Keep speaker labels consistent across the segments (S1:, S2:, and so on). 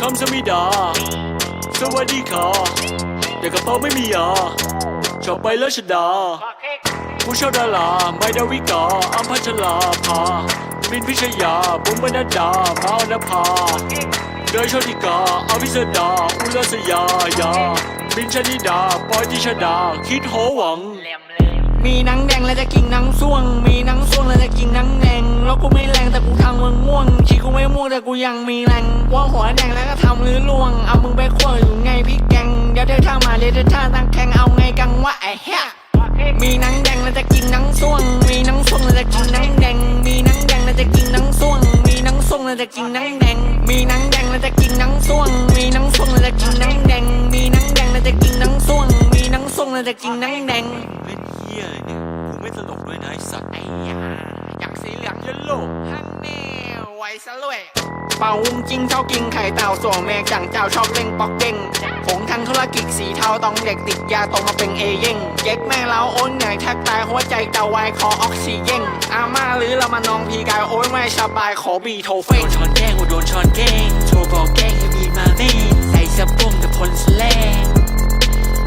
S1: คำสมิดา สวัสดีค่ะแต่กระเป๋าไม่มียาชอบไปแล้วชดา ผู้ช่าดาราไม่ดาวิกาอัมพัชลาภามินพิชยาบุ๋มบรรณดามาอนภาเดยโชติกาอภิสดาอุลสยายามินชนิดาปอยติชดา คิดโหวัง
S2: มีนังแดงแล้วจะกินนังส่วง มีนังส่วงแล้วจะกินนังแดง แล้วกูไม่แรงแต่กูทำมึงง่วงชีกูไม่ม่วงแต่กูยังมีแรง ว่าหัวแดงแล้วก็ทำหรือล่วง เอามึงไปขั้วอยู่ไงพี่แกง เดี๋ยวเธอท่ามาเดี๋ยวเธอท่าตั้งแข่งเอาไงกังวะไอ้เหี้ยมีหนังแดงแล้วจะกินหนังส่วง มีหนังส่วงแล้วจะกินหนังแดง มีหนังแดงแล้วจะกินหนังส่วง มีหนังส่วงแล้วจะกินหนังแดง มีหนังแดงแล้วจะกินหนังส่วง มีหนังส่วงแล้วจะกินหนังแดง มีหนังแดงแล้วจะกินหนังส่วง มีหนังส่วงแล้วจะกินหนังแดง
S1: เล่นเฮียอะไรเนี่ยกูไม่ตลกด้วยนะไอสัตว์
S2: ไอ้ยาอยากสีเหลือง
S1: เยลโล
S2: ฮันแน่ไว้ซะเลย เป่าวุ้งจริงชอบกินไข่เต่าส่วนแมงจังเจ้าชอบเล่งปอกเด้งผงทางธุรกิจสีเทาต้องเด็กติดยาตรงมาเป็นเอเย่งเย็กแม่เราโอนเหนื่อยแทบตายหัวใจเตาวายคอออกซิเจนอาม่าหรือเรามานองพีกายโอ้ยไม่สบายขอบีโทเฟ
S1: โด
S2: ง
S1: นช้อนแกล้งกูโดนช้อนแกล้งโทรบอกแกล้งให้มีมาเม่ใส่สะโพงแต่พลสแลง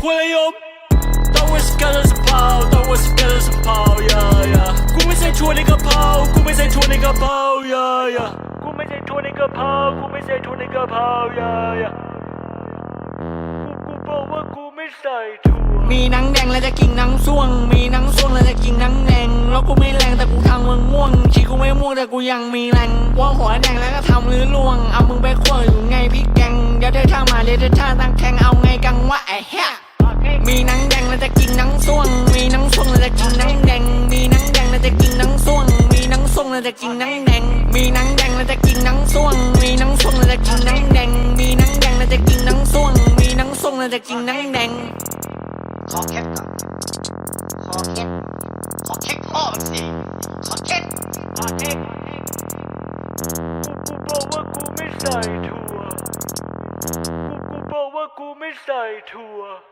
S1: กูเลยยบต้องว่าสกัดสะเพาต้องว่าสกัดสะเพายายากูไม่ใส่ถั่วในกระเพรากูไม่ใส่ถั่วในกระเพรายายากูไม่ใส่ถั่วในกระเพรากูไม่ใส่ถั่วในกระเพรายายากูกูบอกว่ากูไม่ใส่ถั่ว
S2: มีหนังแดงแล้วจะกินหนังส่วง มีหนังส่วงแล้วจะกินหนังแดงแล้วกูไม่แรงแต่กูทำมึงง่วงชีกูไม่ม่วงแต่กูยังมีแรงว่าหัวแดงแล้วก็ทำหรือล่วง เอามึงไปขั้วอยู่ไงพี่แกงเดี๋ยวเธอท่ามาเดี๋ยวเธอท่าตั้งแข่งเอาไงกังวะไอ้เหี้ยมีหนังแดงแล้วจะกิน หนังส่วงแล้วจะกินหนังแดง มีหนังแดงแล้วจะกินหนังส่วง มีหนังส่วงแล้วจะกินหนังแดง มีหนังแดงแล้วจะกินหนังส่วง มีหนังส่วงแล้วจะกินหนังแดง
S3: ขอเคล็ดก่อนขอเคล็ดขอเคล็ดพ่อมันสิขอเคล็ด
S1: กูกูบอกว่ากูไม่ใส่ถั่ว กูกูบอกว่ากูไม่ใส่ถั่ว